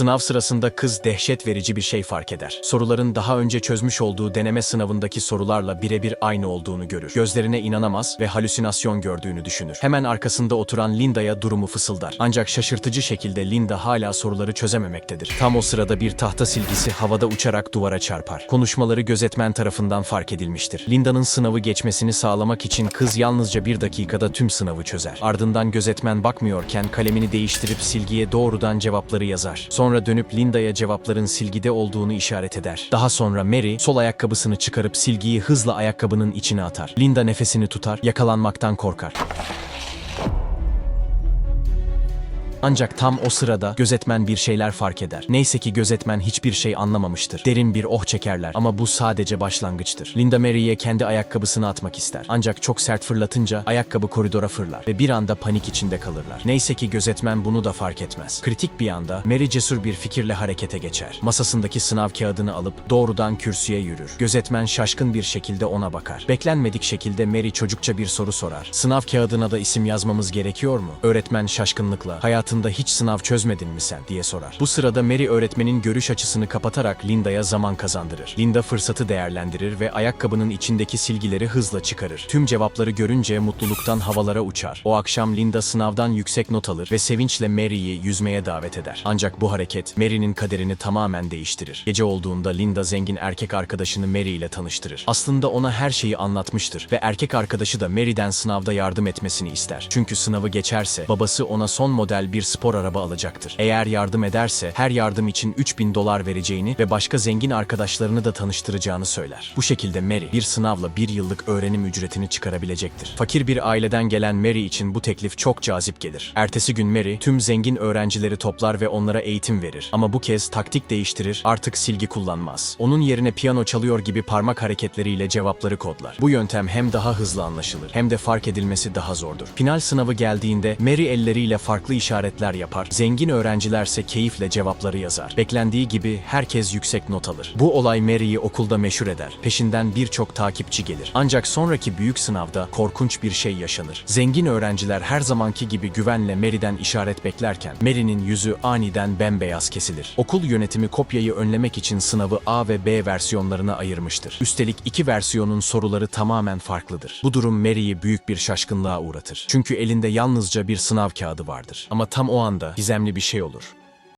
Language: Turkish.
Sınav sırasında kız dehşet verici bir şey fark eder. Soruların daha önce çözmüş olduğu deneme sınavındaki sorularla birebir aynı olduğunu görür. Gözlerine inanamaz ve halüsinasyon gördüğünü düşünür. Hemen arkasında oturan Linda'ya durumu fısıldar. Ancak şaşırtıcı şekilde Linda hala soruları çözememektedir. Tam o sırada bir tahta silgisi havada uçarak duvara çarpar. Konuşmaları gözetmen tarafından fark edilmiştir. Linda'nın sınavı geçmesini sağlamak için kız yalnızca bir dakikada tüm sınavı çözer. Ardından gözetmen bakmıyorken kalemini değiştirip silgiye doğrudan cevapları yazar. Sonra dönüp Linda'ya cevapların silgide olduğunu işaret eder. Daha sonra Mary sol ayakkabısını çıkarıp silgiyi hızla ayakkabının içine atar. Linda nefesini tutar, yakalanmaktan korkar. Ancak tam o sırada gözetmen bir şeyler fark eder. Neyse ki gözetmen hiçbir şey anlamamıştır. Derin bir oh çekerler ama bu sadece başlangıçtır. Linda Mary'e kendi ayakkabısını atmak ister. Ancak çok sert fırlatınca ayakkabı koridora fırlar ve bir anda panik içinde kalırlar. Neyse ki gözetmen bunu da fark etmez. Kritik bir anda Mary cesur bir fikirle harekete geçer. Masasındaki sınav kağıdını alıp doğrudan kürsüye yürür. Gözetmen şaşkın bir şekilde ona bakar. Beklenmedik şekilde Mary çocukça bir soru sorar. Sınav kağıdına da isim yazmamız gerekiyor mu? Öğretmen şaşkınlıkla hayatında hiç sınav çözmedin mi sen diye sorar. Bu sırada Mary öğretmenin görüş açısını kapatarak Linda'ya zaman kazandırır. Linda fırsatı değerlendirir ve ayakkabının içindeki silgileri hızla çıkarır. Tüm cevapları görünce mutluluktan havalara uçar. O akşam Linda sınavdan yüksek not alır ve sevinçle Mary'i yüzmeye davet eder. Ancak bu hareket Mary'nin kaderini tamamen değiştirir. Gece olduğunda Linda zengin erkek arkadaşını Mary ile tanıştırır. Aslında ona her şeyi anlatmıştır ve erkek arkadaşı da Mary'den sınavda yardım etmesini ister. Çünkü sınavı geçerse babası ona son model bir spor araba alacaktır. Eğer yardım ederse her yardım için 3000 dolar vereceğini ve başka zengin arkadaşlarını da tanıştıracağını söyler. Bu şekilde Mary bir sınavla bir yıllık öğrenim ücretini çıkarabilecektir. Fakir bir aileden gelen Mary için bu teklif çok cazip gelir. Ertesi gün Mary tüm zengin öğrencileri toplar ve onlara eğitim verir. Ama bu kez taktik değiştirir, artık silgi kullanmaz. Onun yerine piyano çalıyor gibi parmak hareketleriyle cevapları kodlar. Bu yöntem hem daha hızlı anlaşılır hem de fark edilmesi daha zordur. Final sınavı geldiğinde Mary elleriyle farklı işaretler yapar. Zengin öğrencilerse keyifle cevapları yazar. Beklendiği gibi herkes yüksek not alır. Bu olay Mary'i okulda meşhur eder. Peşinden birçok takipçi gelir. Ancak sonraki büyük sınavda korkunç bir şey yaşanır. Zengin öğrenciler her zamanki gibi güvenle Mary'den işaret beklerken Mary'nin yüzü aniden bembeyaz kesilir. Okul yönetimi kopyayı önlemek için sınavı A ve B versiyonlarına ayırmıştır. Üstelik iki versiyonun soruları tamamen farklıdır. Bu durum Mary'i büyük bir şaşkınlığa uğratır. Çünkü elinde yalnızca bir sınav kağıdı vardır. Ama tam o anda gizemli bir şey olur.